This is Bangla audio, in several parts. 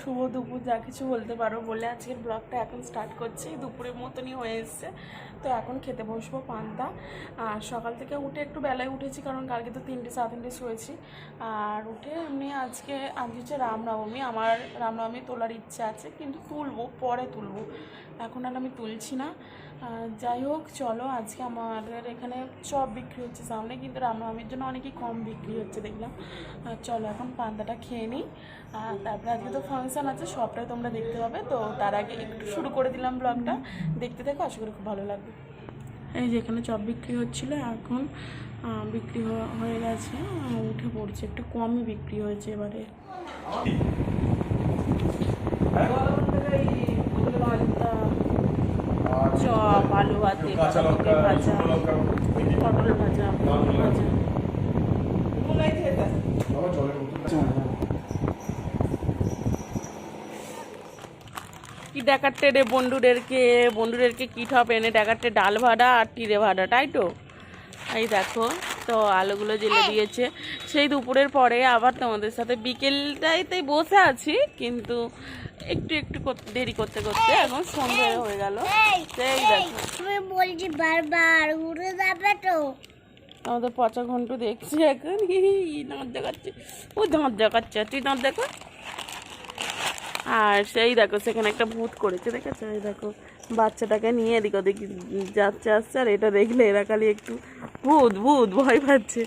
শুভ দুপুর, যা কিছু বলতে পারো বলে আজকের ব্লগটা এখন স্টার্ট করছি। দুপুরের মতনই হয়ে এসছে। তো এখন খেতে বসবো পান্তা। আর সকাল থেকে উঠে একটু বেলায় উঠেছি, কারণ কালকে তো তিনটে, সাড়ে তিনটে শুয়েছি। আর উঠে আমি আজকে আজকে হচ্ছে রামনবমী। আমার রামনবমী তোলার ইচ্ছা আছে, কিন্তু তুলবো, পরে তুলবো। এখন আর আমি তুলছি না। যাই হোক, চলো, আজকে আমাদের এখানে চপ বিক্রি হচ্ছে সামনে, কিন্তু রামনবমীর জন্য অনেকই কম বিক্রি হচ্ছে, দেখলাম। চলো, এখন পান্তাটা খেয়ে নিই। আর তারপরে আজকে তো ফাংশান আছে, সবটাই তোমরা দেখতে পাবে। তো তার আগে একটু শুরু করে দিলাম ব্লগটা দেখতে থাকো, আশা করি খুব ভালো লাগবে। এই যে এখানে চপ বিক্রি হচ্ছিল, এখন বিক্রি হয়ে গেছে। উঠে পড়ছে, একটু কমই বিক্রি হয়েছে এবারে পান্তা, চপ আলু ভাতে কাঁচা লঙ্কা ভাজা পটল ভাজা পটল ভাজা। বাবা জলের বোতল কি ডাকারটে রে বন্ধুদেরকে? বন্ধুদেরকে কি ঠপ এনে ডাকারটে ডাল ভাড়া আর টিরে ভাড়া তাই তো? এই দেখো। তো আলুগুলো জেলে দিয়েছে। সেই দুপুরের পরে আবার তোমাদের সাথে বিকেলটাইতে বসে আছি কিন্তু একটু একটু দেরি করতে করতে এখন সন্ধ্যা হয়ে গেল। সেই দেখো। আমি বলছি বারবার উড়ে যাবে তো। আমাদের পচা ঘন্টু দেখছি এখন দাঁত দেখাচ্ছে। ও দাঁত দেখাচ্ছে তুই দাঁত দেখো। আর সেই দেখো সেখানে একটা ভূত করেছে দেখেছ? এই দেখো বাচ্চাটাকে নিয়ে এদিক ওদিক যাচ্ছে, আসছে, আর এটা দেখলে এরা খালি একটু ভূত ভূত ভয় পাচ্ছে।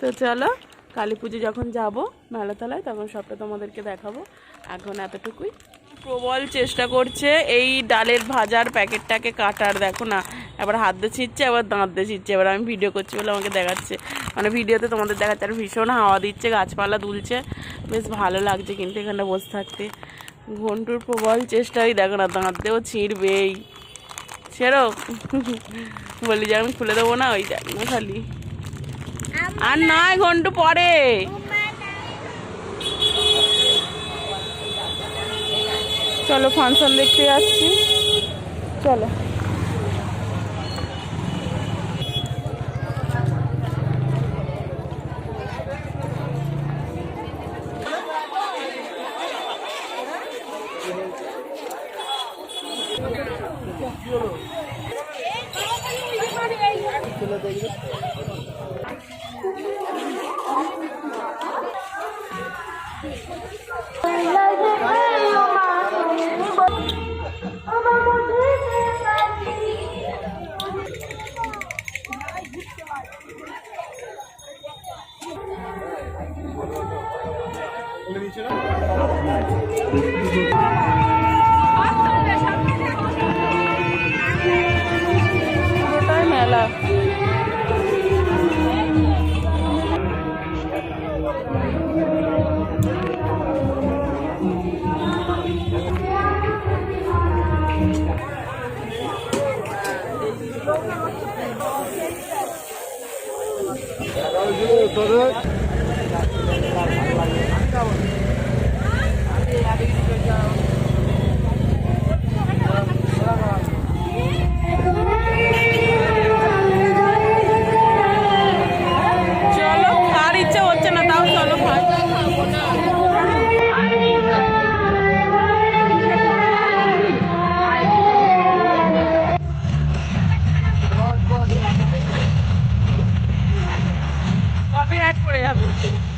তো চলো, কালী পুজো যখন যাব মেলাতলায় তখন সবটা তোমাদেরকে দেখাবো। এখন এতটুকুই। প্রবল চেষ্টা করছে এই ডালের ভাজার প্যাকেটটাকে কাটার, দেখো না। এবার হাত দিয়ে ছিঁচ্ছে আবার দাঁত দিয়ে ছিঁচ্ছে এবার আমি ভিডিও করছি বলে আমাকে দেখাচ্ছে। মানে ভিডিওতে তোমাদের দেখাচ্ছে, আর ভীষণ হাওয়া দিচ্ছে, গাছপালা দুলছে। বেশ ভালো লাগছে কিন্তু এখানে বসে থাকতে। ঘন্টুর প্রবল চেষ্টাই দেখো না দাঁড়তেও ছিঁড়বেই। সেরো বলি যে আমি খুলে দেবো না ওই দেখ না খালি। আর নয় ঘন্টু পরে। চলো ফাংশন দেখতে যাচ্ছি। চলো। চলো copyright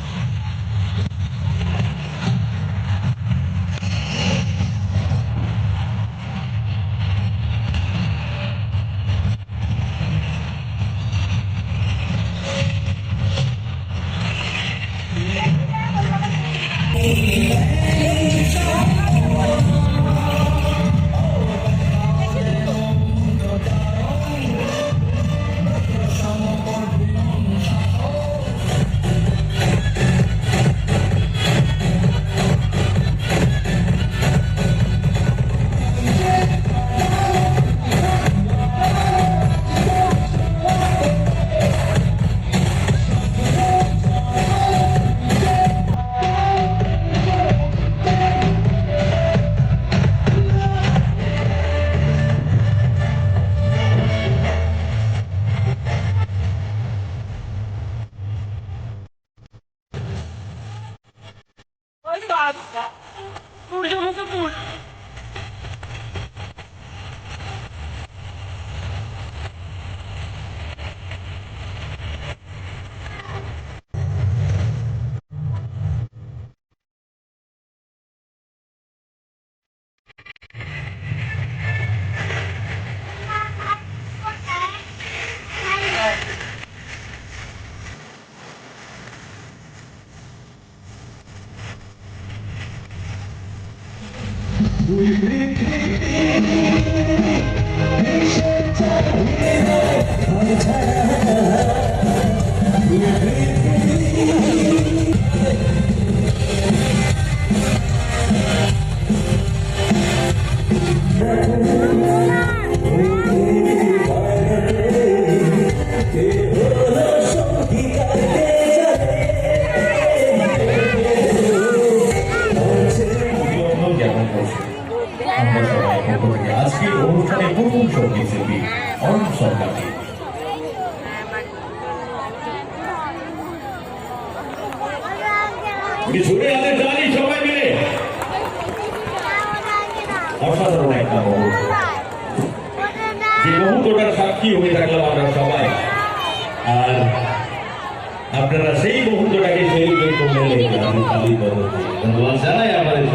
Oui, oui.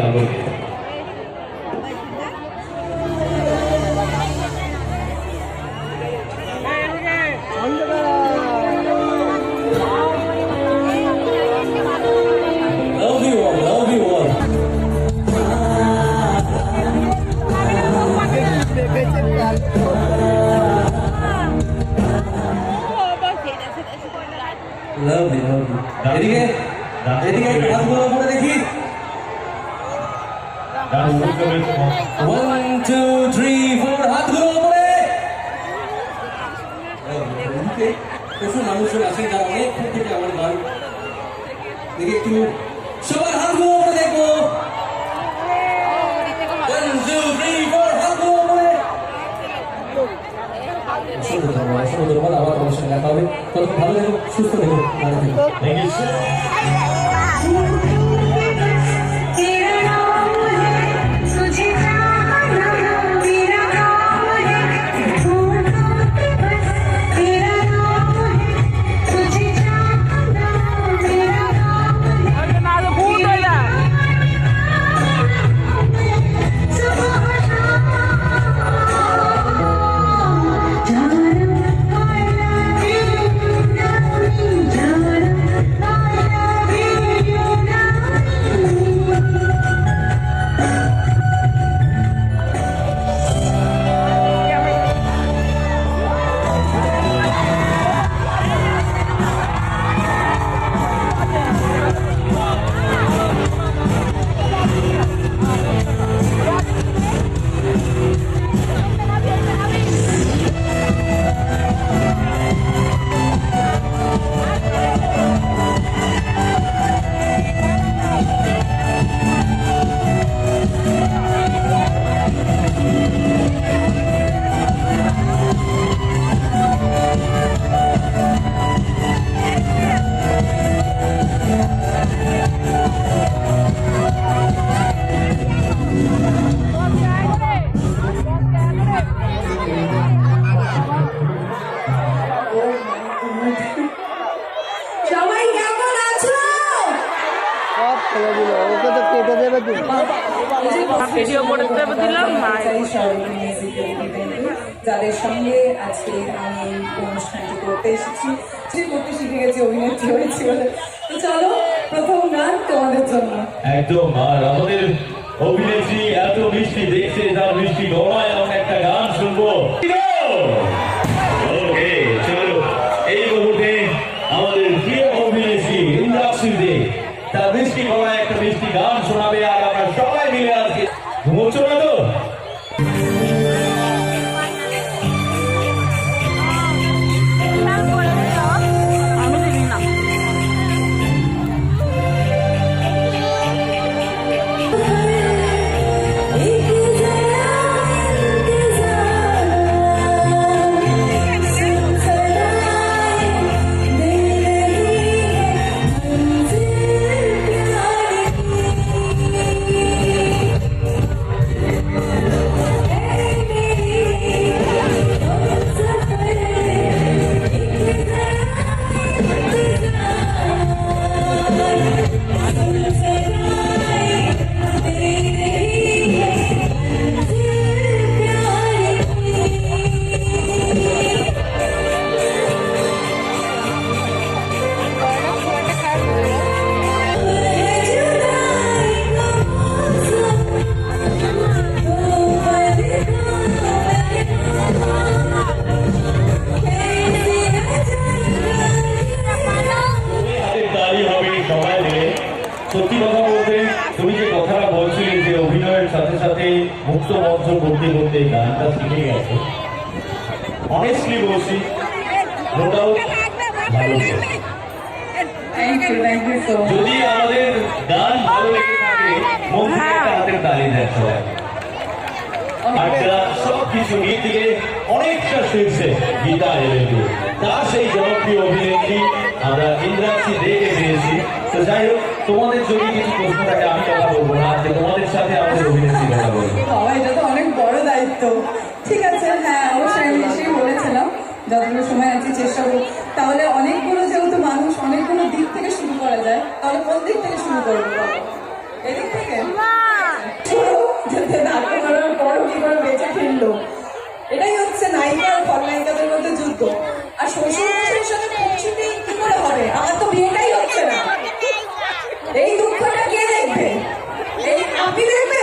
là luôn Love you, love you. Jadi One, two, three, four, আমার গান দেখি ভালো হয়েছি অভিনেত্রী হয়েছি তো চলো, প্রথম গান তোমাদের জন্য। একদম, আর আমাদের অভিনেত্রী এত মিষ্টি দেখছে, তার মিষ্টি গলায় আমরা একটা গান শুনব। আমরা ইন্দ্রাক্ষী দেখে পেয়েছি তো যাই হোক তোমাদের যদি কিছু প্রশ্ন থাকে আমি কথা বলব না। আজকে তোমাদের সাথে আমাদের অভিনেত্রী কথা বলব। বাবা এটা তো অনেক বড় দায়িত্ব। ঠিক আছে হ্যাঁ অবশ্যই আমি এসেই বলেছিলাম যতটুকু সময় আছে চেষ্টা করব। তাহলে অনেকগুলো যেহেতু মানুষ অনেকগুলো দিক থেকে শুরু করা যায় তাহলে কোন দিক থেকে শুরু করব? এদিক থেকে? শুরু, যাতে করার পর কি করে বেঁচে ফিরলো। এটাই হচ্ছে নায়িকা আর খলনায়িকাদের মধ্যে যুদ্ধ। আর শ্বশুর মশাইয়ের সাথে পৌঁছতে কি করে হবে? আমার তো বিয়েটাই হচ্ছে না। এই দুঃখটা কে দেখবে? এই আপনি দেখবেন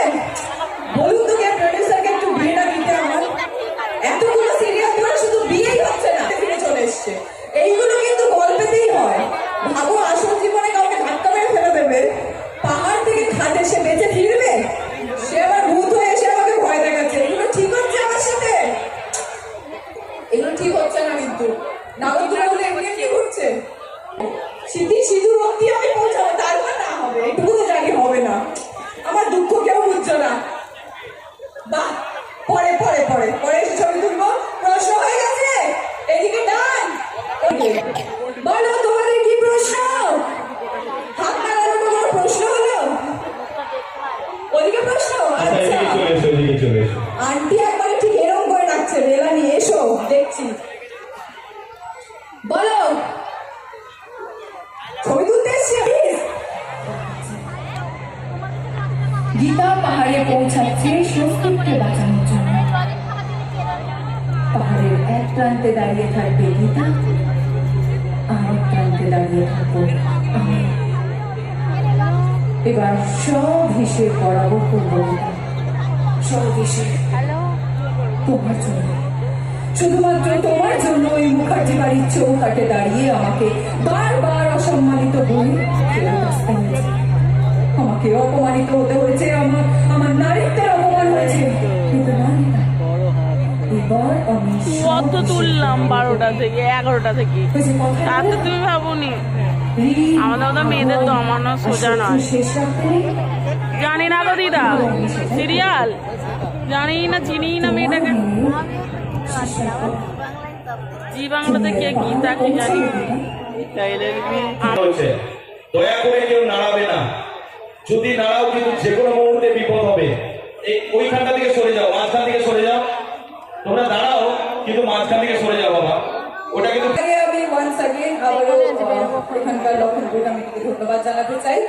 সব হিসেব বরাবর করব গীতা তোমার জন্য। শুধুমাত্র তোমার জন্য ওই মুখার্জি বাড়ির চৌকাটে দাঁড়িয়ে আমাকে বারবার অসম্মানিত বলে আমাকে অপমানিত হতে হয়েছে আমার আমার নারীত্বের অপমান হয়েছে। কিন্তু না। কত তুললাম বারোটা থেকে এগারোটা থেকে। তাতে তুমি ভাবুনি। আমাদের মতো মেয়েদের তো আমানো সোজা নয়। জানি না গো দিদা সিরিয়াল জানি না চিনি না মেয়েটাকে শেষ রাখতে নেই। জি বাংলাতে কে গীতা কি জানি হচ্ছে দয়া করে কেউ নাড়াবে না যদি নাড়াও কিন্তু যে কোনো মুহূর্তে বিপদ হবে এই ওইখানটা থেকে সরে যাও মাঝখান থেকে সরে যাও তোমরা দাঁড়াও কিন্তু মাঝখান থেকে সরে যাও বাবা ওটা কিন্তু আগে আমি ওয়ান্স अगेन আবারও আহ, এখানকার লক্ষণপুর কমিটিকে ধন্যবাদ জানাতে চাই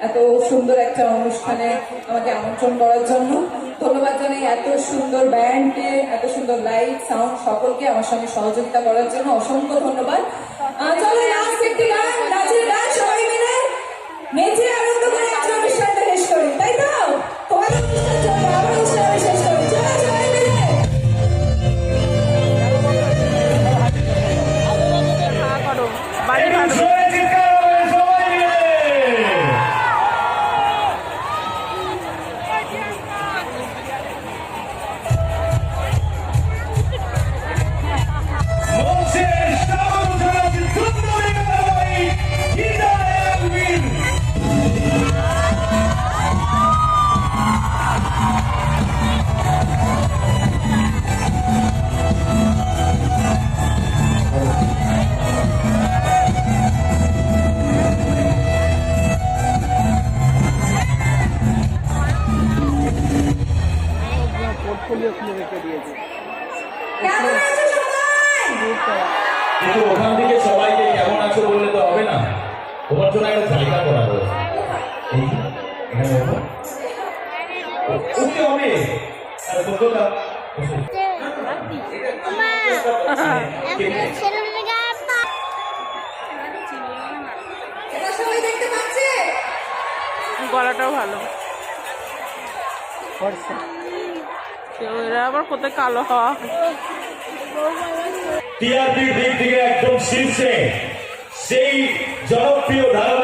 এত সুন্দর একটা অনুষ্ঠানে আমাকে আমন্ত্রণ করার জন্য। ধন্যবাদ জানাই এত সুন্দর ব্যান্ডকে এত সুন্দর লাইট, সাউন্ড, সকলকে আমার সঙ্গে সহযোগিতা করার জন্য অসংখ্য ধন্যবাদ। চলো একটি গান নাচের গান, সবাই মিলে। নেচে আনন্দ করে। ভালো। এরা আবার কোথায় কালো হওয়া। টিআরপির দিক থেকে একদম শীর্ষে সেই জনপ্রিয় ধারা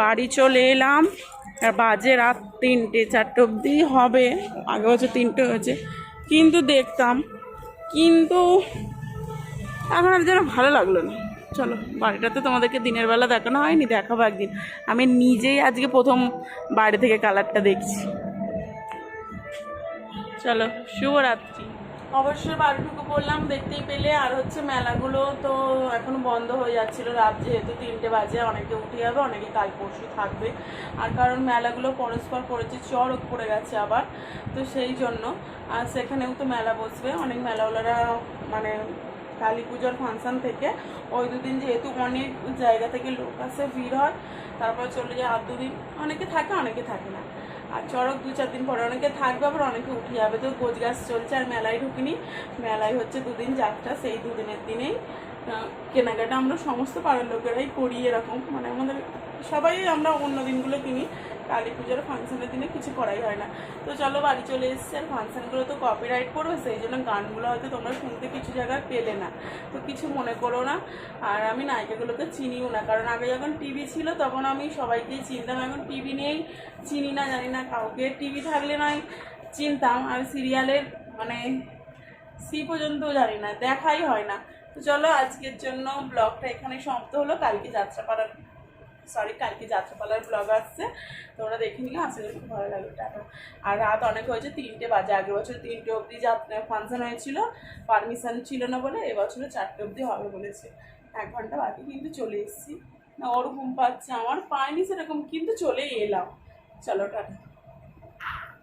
বাড়ি চলে এলাম। আর বাজে রাত তিনটে, চারটে অবধি হবে। আগে বছর তিনটে হয়েছে। কিন্তু দেখতাম, কিন্তু এখন আর যেন ভালো লাগল না। চলো বাড়িটা তো তোমাদেরকে দিনের বেলা দেখানো হয়নি, দেখাবো একদিন। আমি নিজেই আজকে প্রথম বাড়ি থেকে কালারটা দেখছি। চলো, শুভরাত্রি। অবশ্যই বাড়িটুকু বললাম, দেখতেই পেলে। আর হচ্ছে মেলাগুলো তো এখন বন্ধ হয়ে যাচ্ছিল। রাত যেহেতু তিনটে বাজে, অনেকে উঠে যাবে, অনেকে কাল পরশু থাকবে। আর কারণ মেলাগুলো পরস্পর পড়েছে চড়ক পড়ে গেছে আবার, তো সেই জন্য। আর সেখানেও তো মেলা বসবে। অনেক মেলাওয়ালারা মানে কালী পুজোর ফাংশন থেকে ওই দুদিন যেহেতু অনেক জায়গা থেকে লোক আসে, ভিড় হয়, তারপর চলে যায়। আর দুদিন অনেকে থাকে অনেকে থাকে না। আর চড়ক দু চার দিন পরে অনেকে থাকবে, আবার অনেকে উঠে যাবে। তো গোজ গাছ চলছে আর মেলায় ঢুকিনি, মেলায় হচ্ছে দুদিন যাত্রা, সেই দুদিনের দিনেই কেনাকাটা আমরা সমস্ত পাড়ার লোকেরাই করি এরকম। মানে আমাদের সবাই আমরা অন্য দিনগুলো কিনি। কালী পুজোর ফাংশনের দিনে কিছু করাই হয় না। তো চলো বাড়ি চলে এসেছি আর ফাংশনগুলো তো কপিরাইট পড়বে সেই জন্য গানগুলো হয়তো তোমরা শুনতে কিছু জায়গায় পেলে না। তো কিছু মনে করো না। আর আমি নায়িকাগুলোকে চিনিও না, কারণ আগে যখন টিভি ছিল তখন আমি সবাইকেই চিনতাম। এখন টিভি নেই চিনি না, জানি না কাউকে। টিভি থাকলে নয়, চিনতাম। আর সিরিয়ালের মানে সি পর্যন্ত জানি না, দেখাই হয় না। তো চলো আজকের জন্য ব্লগটা এখানে সমাপ্ত হলো। কালকে যাত্রা যাত্রাপাড়ার সরি কালকে যাত্রাপালার ব্লগ আসছে। তোমরা দেখে নিলে আসলে খুব ভালো লাগবে টাটা আর রাত অনেক হয়েছে, তিনটে বাজে। আগের বছর তিনটে অবধি যাত্রা, ফাংশন হয়েছিল। পারমিশন ছিল না বলে এবছরে চারটে অবধি হবে বলেছে। এক ঘণ্টা বাকি, কিন্তু চলে এসেছি। না ওরকম পাচ্ছে আমার। পায়নি সেরকম, কিন্তু চলেই এলাম। চলো, টাটা।